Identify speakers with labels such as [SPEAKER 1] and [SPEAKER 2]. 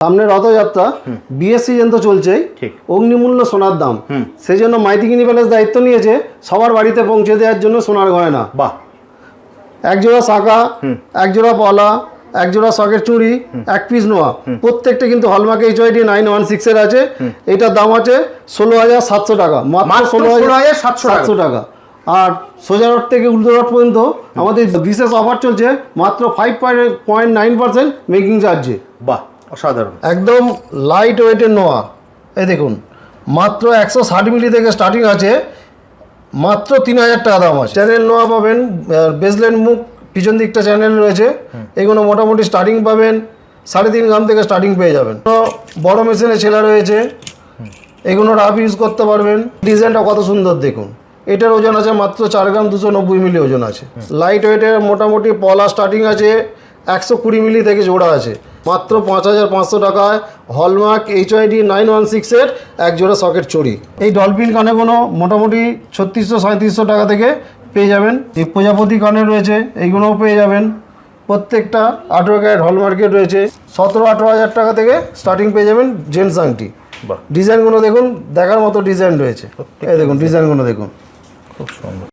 [SPEAKER 1] সামনে রথযাত্রা বিয়ের সিজন তো চলছেই। অগ্নিমূল্য সোনার দাম। সেই জন্য মাইতিকিনি প্যালেস দায়িত্ব নিয়েছে সবার বাড়িতে পৌঁছে দেওয়ার জন্য সোনার গয়না।
[SPEAKER 2] বাহ।
[SPEAKER 1] এক জোড়া শাঁখা এক জোড়া পলা এক জোড়া সকেট চুড়ি এক পিস নোয়া। প্রত্যেকটা কিন্তু hallmark H Y D nine one সিক্সের আছে। এটার দাম আছে ষোলো হাজার সাতশো টাকা। মাত্র ষোলো হাজার
[SPEAKER 2] 16,700 টাকা।
[SPEAKER 1] সাতশো টাকা। আর সোজা রোড থেকে উল্টো রোড পর্যন্ত আমাদের বিশেষ অফার চলছে মাত্র five point nine percent making চার্জে
[SPEAKER 2] বাহ। অসাধারণ।
[SPEAKER 1] একদম লাইট ওয়েটের নোয়া। এই দেখুন মাত্র একশো ষাট মিলি থেকে স্টার্টিং আছে মাত্র তিন হাজার টাকা দাম আছে। চ্যানেল নোয়া পাবেন বেসলেন মুখ পিছন দিকটা চ্যানেল রয়েছে এগুলো মোটামুটি স্টার্টিং পাবেন সাড়ে তিন গ্রাম থেকে স্টার্টিং পেয়ে যাবেন। বড় মেশিনে ছেলা রয়েছে এগুলো রাফ ইউজ করতে পারবেন। ডিজাইনটা কত সুন্দর দেখুন। এটার ওজন আছে মাত্র চার গ্রাম দুশো নব্বই মিলি ওজন আছে। লাইট ওয়েটের মোটামুটি পলা স্টার্টিং আছে একশো কুড়ি মিলি থেকে জোড়া আছে। মাত্র পাঁচ হাজার পাঁচশো টাকায় hallmark H Y D nine one সিক্সের এক জোড়া সকেট চড়ি এই ডলফিন কানেগুলো মোটামুটি ছত্রিশশো সাঁত্রিশশো টাকা থেকে পেয়ে যাবেন। এই প্রজাপতি কানে রয়েছে এইগুলোও পেয়ে যাবেন। প্রত্যেকটা আঠেরো ক্যারেট হলমার্কেট রয়েছে সতেরো আঠেরো হাজার টাকা থেকে স্টার্টিং পেয়ে যাবেন জেন্টস আংটি। ডিজাইনগুলো দেখুন দেখার মতো ডিজাইন রয়েছে। এই দেখুন ডিজাইনগুলো দেখুন।
[SPEAKER 2] খুব সুন্দর।